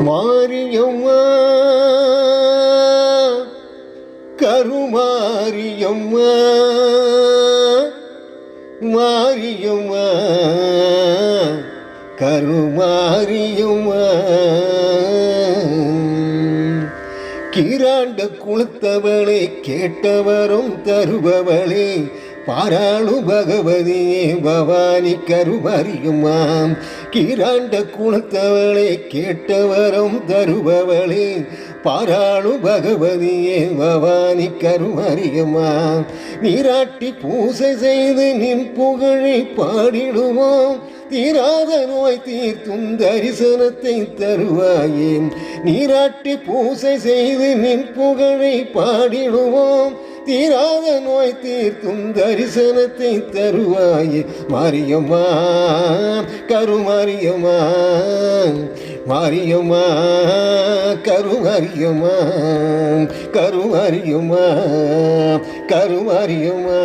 மாரியம்மா கருமாரியம்மா மாரியம்மா கருமாரியம்மா. கீராண்ட குளத்தவளே கேட்டவரும் தருபவளே பாராளு பகவதியே பவானி கருமறியுமாம். கீராண்ட குணத்தவளே கேட்டவரம் தருபவளே. பாராளு பகவதியே பவானி கருமாரியுமாம் நீராட்டி பூசை செய்து நின் புகழை பாடிடுவோம் தீராத நோய் தீர்த்தும் தரிசனத்தை தருவாயே நீராட்டி பூசை செய்து நின் புகழை பாடிடுவோம் தீராத நோய் தீர்த்தும் தரிசனத்தை தருவாயே மாரியம்மா கருமாரியம்மா மாரியம்மா கருமாரியம்மா கருமாரியம்மா கருமாரியம்மா.